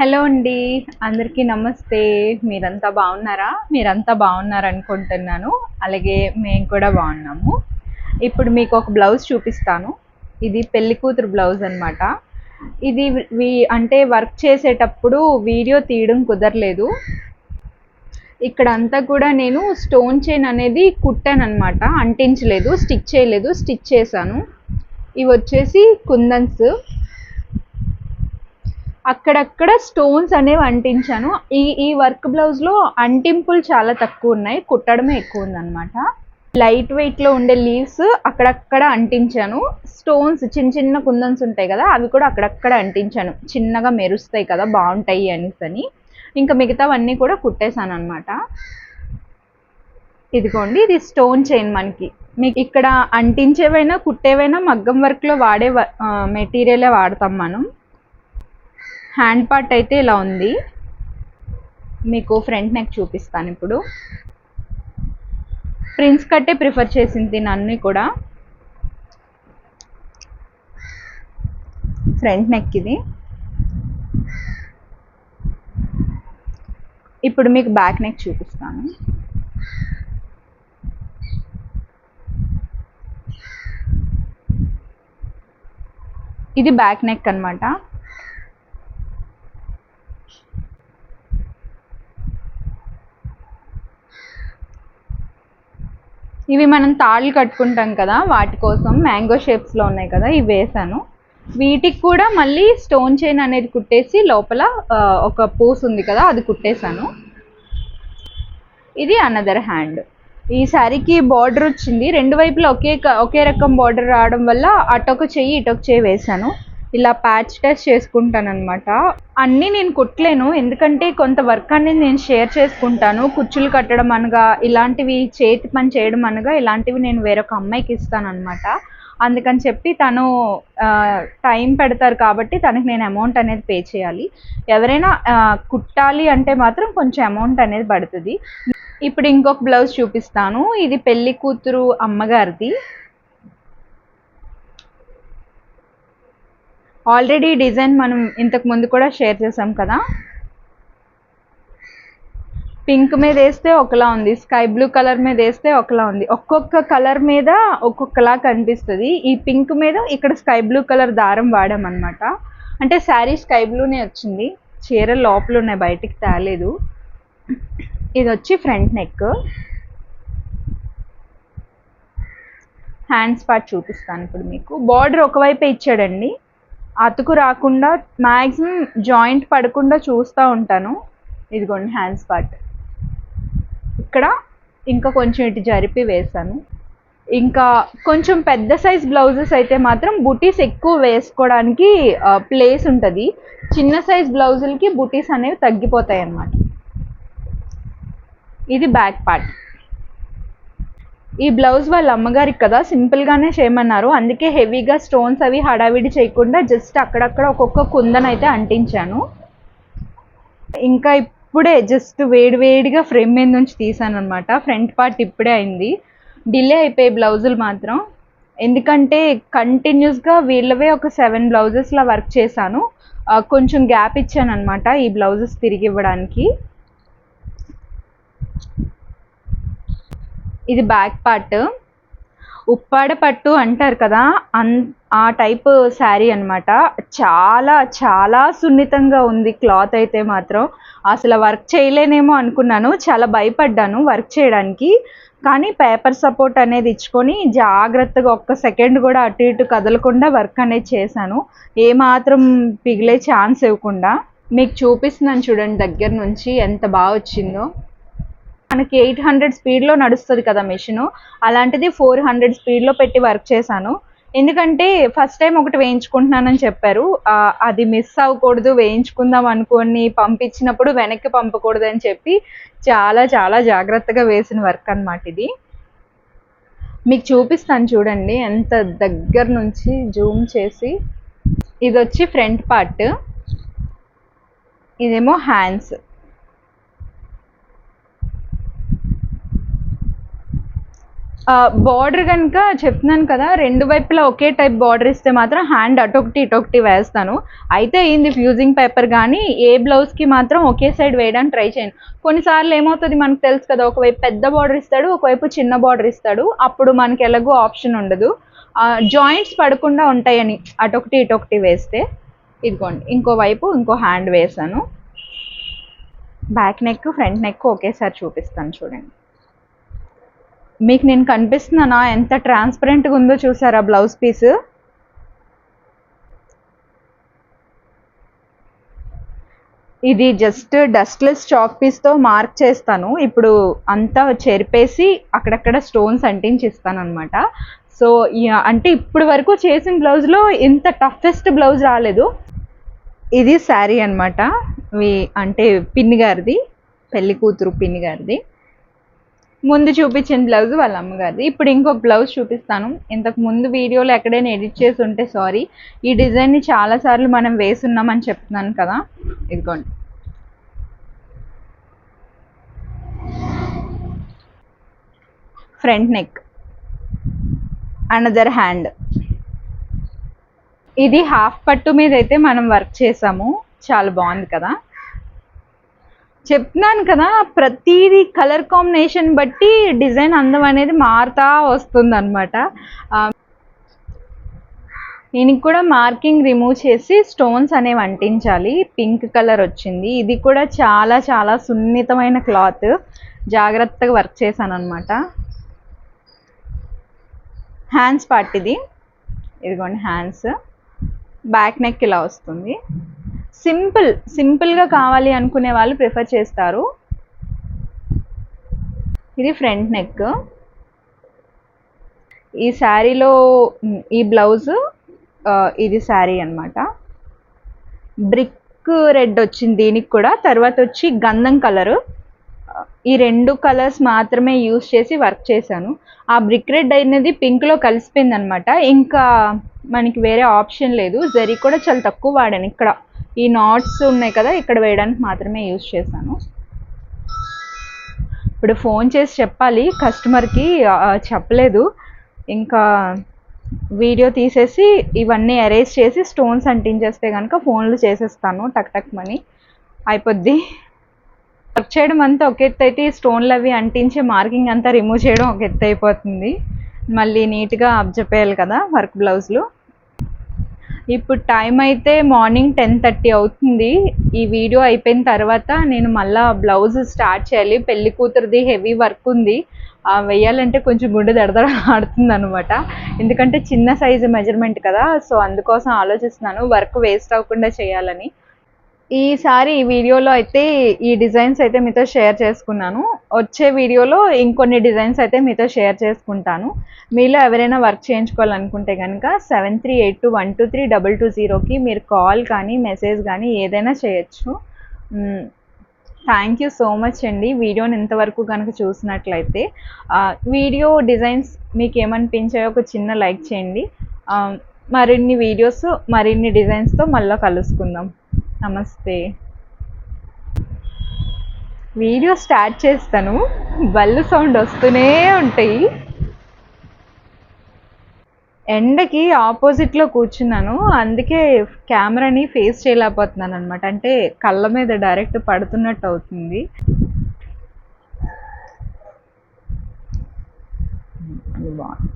Hello అండి. అందరికీ నమస్తే. మీరంతా బాగున్నారా? మీరంతా బాగున్నారు అనుకుంటున్నాను అలాగే మేము కూడా బాగున్నాము. ఇప్పుడు మీకు ఒక బ్లౌజ్ చూపిస్తాను. ఇది పెళ్ళి కూతురు బ్లౌజ్ అనమాట ఇది వీ అంటే వర్క్ చేసేటప్పుడు వీడియో తీయడం కుదరలేదు. ఇక్కడ అంతా కూడా నేను స్టోన్ చైన్ అనేది కుట్టాను అనమాట అంటించలేదు స్టిచ్ చేయలేదు స్టిచ్ చేశాను. ఇవి వచ్చేసి కుందన్స్. అక్కడక్కడ స్టోన్స్ అనేవి అంటించాను. ఈ ఈ వర్క్ బ్లౌజ్లో అంటింపులు చాలా తక్కువ ఉన్నాయి. కుట్టడమే ఎక్కువ ఉందన్నమాట. లైట్ వెయిట్లో ఉండే లీవ్స్ అక్కడక్కడ అంటించాను. స్టోన్స్ చిన్న చిన్న కుందన్స్ ఉంటాయి కదా అవి కూడా అక్కడక్కడ అంటించాను. చిన్నగా మెరుస్తాయి కదా బాగుంటాయి అనేసి అని. ఇంకా మిగతావన్నీ కూడా కుట్టేశాను అనమాట ఇదిగోండి ఇది స్టోన్ చైన్ మనకి. మీకు ఇక్కడ అంటించేవైనా కుట్టేవైనా మగ్గం వర్క్లో వాడే మెటీరియలే వాడతాం మనం. హ్యాండ్ పార్ట్ అయితే ఇలా ఉంది. మీకు ఫ్రంట్ నెక్ చూపిస్తాను ఇప్పుడు. ప్రిన్స్ కట్టే ప్రిఫర్ చేసింది నన్ను కూడా. ఫ్రంట్ నెక్ ఇది. ఇప్పుడు మీకు బ్యాక్ నెక్ చూపిస్తాను. ఇది బ్యాక్ నెక్ అనమాట ఇవి మనం తాళ్ళు కట్టుకుంటాం కదా వాటి కోసం మ్యాంగో షేప్స్లో ఉన్నాయి కదా ఇవి వేసాను. వీటికి కూడా మళ్ళీ స్టోన్ చైన్ అనేది కుట్టేసి లోపల ఒక పూస్ ఉంది కదా అది కుట్టేశాను. ఇది అనదర్ హ్యాండ్ ఈ శారీకి బార్డర్ వచ్చింది. రెండు వైపులా ఒకే ఒకే రకం బార్డర్ రావడం వల్ల అటొక చెయ్యి ఇటొక చెయ్యి వేసాను ఇలా ప్యాచ్ టెస్ట్ చేసుకుంటాను అనమాట అన్నీ నేను కుట్టలేను. ఎందుకంటే కొంత వర్క్ అనేది నేను షేర్ చేసుకుంటాను. కుచ్చులు కట్టడం అనగా ఇలాంటివి చేతి పని చేయడం అనగా ఇలాంటివి నేను వేరొక అమ్మాయికి ఇస్తాను అనమాట అందుకని చెప్పి తను టైం పెడతారు కాబట్టి తనకి నేను అమౌంట్ అనేది పే చేయాలి. ఎవరైనా కుట్టాలి అంటే మాత్రం కొంచెం అమౌంట్ అనేది పడుతుంది. ఇప్పుడు ఇంకొక బ్లౌజ్ చూపిస్తాను. ఇది పెళ్ళి కూతురు అమ్మగారిది. ఆల్రెడీ డిజైన్ మనం ఇంతకు ముందు కూడా షేర్ చేసాం కదా. పింక్ మీద వేస్తే ఒకలా ఉంది స్కై బ్లూ కలర్ మీద వేస్తే ఒకలా ఉంది. ఒక్కొక్క కలర్ మీద ఒక్కొక్కలా కనిపిస్తుంది. ఈ పింక్ మీద ఇక్కడ స్కై బ్లూ కలర్ దారం వాడామన్నమాట అంటే శారీ స్కై బ్లూనే వచ్చింది. చీర లోపల ఉన్నాయి బయటికి తేలేదు. ఇది వచ్చి ఫ్రంట్ నెక్. హ్యాండ్స్ పార్ట్ చూపిస్తాను ఇప్పుడు మీకు. బార్డర్ ఒకవైపే ఇచ్చాడండి. అతుకు రాకుండా మ్యాక్సిమం జాయింట్ పడకుండా చూస్తూ ఉంటాను. ఇదిగోండి హ్యాండ్స్ పార్ట్. ఇక్కడ ఇంకా కొంచెం ఇటు జరిపి వేసాను ఇంకా కొంచెం పెద్ద సైజ్ బ్లౌజెస్ అయితే మాత్రం బుటీస్ ఎక్కువ వేసుకోవడానికి ప్లేస్ ఉంటుంది. చిన్న సైజ్ బ్లౌజులకి బుటీస్ అనేవి తగ్గిపోతాయి అన్నమాట ఇది బ్యాక్ పార్ట్. ఈ బ్లౌజ్ వాళ్ళ అమ్మగారికి కదా సింపుల్గానే చేయమన్నారు. అందుకే హెవీగా స్టోన్స్ అవి హడావిడి చేయకుండా జస్ట్ అక్కడక్కడ ఒక్కొక్క కుందన్ అయితే అంటించాను. ఇంకా ఇప్పుడే జస్ట్ వేడివేడిగా ఫ్రేమ్ మీద నుంచి తీసాను అనమాట ఫ్రంట్ పార్ట్ ఇప్పుడే అయింది. డిలే అయిపోయే బ్లౌజులు మాత్రం. ఎందుకంటే కంటిన్యూస్గా వీళ్ళవే ఒక సెవెన్ బ్లౌజెస్లా వర్క్ చేశాను. కొంచెం గ్యాప్ ఇచ్చాను అనమాట ఈ బ్లౌజెస్ తిరిగి ఇవ్వడానికి. ఇది బ్యాక్ పార్ట్ ఉప్పాడ పట్టు అంటారు కదా అన్ ఆ టైప్ శారీ అనమాట చాలా చాలా సున్నితంగా ఉంది క్లాత్ అయితే మాత్రం. అసలు వర్క్ చేయలేనేమో అనుకున్నాను చాలా భయపడ్డాను వర్క్ చేయడానికి. కానీ పేపర్ సపోర్ట్ అనేది ఇచ్చుకొని జాగ్రత్తగా ఒక్క సెకండ్ కూడా అటు ఇటు కదలకుండా వర్క్ అనేది చేశాను. ఏమాత్రం పిగిలే ఛాన్స్ ఇవ్వకుండా. మీకు చూపిస్తున్నాను చూడండి దగ్గర నుంచి ఎంత బాగా వచ్చిందో. మనకి ఎయిట్ హండ్రెడ్ స్పీడ్లో నడుస్తుంది కదా మిషన్. అలాంటిది ఫోర్ హండ్రెడ్ స్పీడ్లో పెట్టి వర్క్ చేశాను. ఎందుకంటే ఫస్ట్ టైం ఒకటి వేయించుకుంటున్నానని చెప్పారు. అది మిస్ అవ్వకూడదు వేయించుకుందాం అనుకొని పంపించినప్పుడు వెనక్కి పంపకూడదు అని చెప్పి చాలా చాలా జాగ్రత్తగా వేసిన వర్క్ అనమాట ఇది. మీకు చూపిస్తాను చూడండి. ఎంత దగ్గర నుంచి జూమ్ చేసి. ఇది వచ్చి ఫ్రంట్ పార్ట్. ఇదేమో హ్యాండ్స్. బార్డర్ కనుక చెప్తున్నాను కదా రెండు వైపులా ఒకే టైప్ బార్డర్ ఇస్తే మాత్రం హ్యాండ్ అటొకటి ఇటొకటి వేస్తాను. అయితే అయింది ఫ్యూజింగ్ పేపర్ కానీ ఏ బ్లౌజ్కి మాత్రం ఒకే సైడ్ వేయడానికి ట్రై చేయను. కొన్నిసార్లు ఏమవుతుంది మనకు తెలుసు కదా ఒకవైపు పెద్ద బార్డర్ ఇస్తాడు ఒకవైపు చిన్న బార్డర్ ఇస్తాడు. అప్పుడు మనకి ఎలాగో ఆప్షన్ ఉండదు. జాయింట్స్ పడకుండా ఉంటాయని అటొకటి ఇటొకటి వేస్తే. ఇదిగోండి ఇంకో వైపు ఇంకో హ్యాండ్ వేసాను. బ్యాక్ నెక్ ఫ్రంట్ నెక్ ఒకేసారి చూపిస్తాను చూడండి. మీకు నేను కనిపిస్తున్నానా? ఎంత ట్రాన్స్పరెంట్గా ఉందో చూసారా బ్లౌజ్ పీస్ ఇది జస్ట్ డస్ట్లెస్ చాక్ పీస్తో మార్క్ చేస్తాను. ఇప్పుడు అంతా చెరిపేసి అక్కడక్కడ స్టోన్స్ అంటించి ఇస్తాను అనమాట సో అంటే ఇప్పుడు వరకు చేసిన బ్లౌజ్లో ఇంత టఫెస్ట్ బ్లౌజ్ రాలేదు. ఇది శారీ అనమాట అంటే పిన్ని గారిది పెళ్ళి కూతురు పిన్ని గారిది. ముందు చూపించిన బ్లౌజ్ వాళ్ళ అమ్మగారిది. ఇప్పుడు ఇంకొక బ్లౌజ్ చూపిస్తాను. ఇంతకు ముందు వీడియోలో ఎక్కడైనా ఎడిట్ చేసి ఉంటే సారీ ఈ డిజైన్ని చాలాసార్లు మనం వేసున్నామని చెప్తున్నాను కదా. ఇదిగోండి. ఫ్రంట్ నెక్ అనదర్ హ్యాండ్ ఇది హాఫ్ పట్టు మీద అయితే మనం వర్క్ చేసాము. చాలా బాగుంది కదా. చెప్తున్నాను కదా ప్రతిదీ కలర్ కాంబినేషన్ బట్టి డిజైన్ అందం అనేది మారుతా వస్తుంది అనమాట దీనికి కూడా మార్కింగ్ రిమూవ్ చేసి స్టోన్స్ అనేవి అంటించాలి. పింక్ కలర్ వచ్చింది. ఇది కూడా చాలా చాలా సున్నితమైన క్లాత్. జాగ్రత్తగా వర్క్ చేశాను అనమాట హ్యాండ్స్ పార్ట్ ఇది. ఇదిగోండి హ్యాండ్స్. బ్యాక్ నెక్ ఇలా వస్తుంది. సింపుల్ సింపుల్గా కావాలి అనుకునే వాళ్ళు ప్రిఫర్ చేస్తారు. ఇది ఫ్రంట్ నెక్. ఈ శారీలో ఈ బ్లౌజ్ ఇది శారీ అనమాట బ్రిక్ రెడ్ వచ్చింది దీనికి కూడా. తర్వాత వచ్చి గంధం కలరు. ఈ రెండు కలర్స్ మాత్రమే యూస్ చేసి వర్క్ చేశాను. ఆ బ్రిక్ రెడ్ అనేది పింక్లో కలిసిపోయింది అనమాట ఇంకా మనకి వేరే ఆప్షన్ లేదు. జరీ కూడా చాలా తక్కువ వాడాను ఇక్కడ. ఈ నాట్స్ ఉన్నాయి కదా ఇక్కడ వేయడానికి మాత్రమే యూజ్ చేశాను. ఇప్పుడు ఫోన్ చేసి చెప్పాలి కస్టమర్కి చెప్పలేదు. ఇంకా వీడియో తీసేసి ఇవన్నీ అరేంజ్ చేసి స్టోన్స్ అంటించేస్తే కనుక ఫోన్లు చేసేస్తాను టక్ టక్ మనీ. అయిపోద్ది. వర్క్ చేయడం అంతా ఒక ఎత్తు అయితే ఈ స్టోన్లు అవి అంటించే మార్కింగ్ అంతా రిమూవ్ చేయడం ఒక ఎత్తు అయిపోతుంది. మళ్ళీ నీట్గా అబ్జెప్పేయాలి కదా వర్క్ బ్లౌజ్లు ఇప్పుడు టైం అయితే మార్నింగ్ టెన్ థర్టీ అవుతుంది. ఈ వీడియో అయిపోయిన తర్వాత నేను మళ్ళీ బ్లౌజ్ స్టార్ట్ చేయాలి. పెళ్ళి కూతురుది హెవీ వర్క్ ఉంది. వెయ్యాలంటే కొంచెం గుండె దడదడ ఆడుతుంది అనమాట ఎందుకంటే చిన్న సైజు మెజర్మెంట్ కదా. సో అందుకోసం ఆలోచిస్తున్నాను. వర్క్ వేస్ట్ అవ్వకుండా చేయాలని. ఈసారి ఈ వీడియోలో అయితే ఈ డిజైన్స్ అయితే మీతో షేర్ చేసుకున్నాను. వచ్చే వీడియోలో ఇంకొన్ని డిజైన్స్ అయితే మీతో షేర్ చేసుకుంటాను. మీలో ఎవరైనా వర్క్ చేయించుకోవాలనుకుంటే కనుక seven three eight two one two three double two జీరోకి మీరు కాల్ కానీ మెసేజ్ కానీ ఏదైనా చేయొచ్చు. థ్యాంక్ యూ సో మచ్ అండి. వీడియోని ఇంతవరకు కనుక చూసినట్లయితే వీడియో డిజైన్స్ మీకు ఏమనిపించాయో ఒక చిన్న లైక్ చేయండి. మరిన్ని వీడియోస్ మరిన్ని డిజైన్స్తో మళ్ళీ కలుసుకుందాం. నమస్తే. వీడియో స్టార్ట్ చేస్తాను. బల్లు సౌండ్ వస్తూనే ఉంటాయి. ఎండకి ఆపోజిట్లో కూర్చున్నాను. అందుకే కెమెరాని ఫేస్ చేయలేకపోతున్నాను అనమాట అంటే కళ్ళ మీద డైరెక్ట్ పడుతున్నట్టు అవుతుంది. బాగుంది.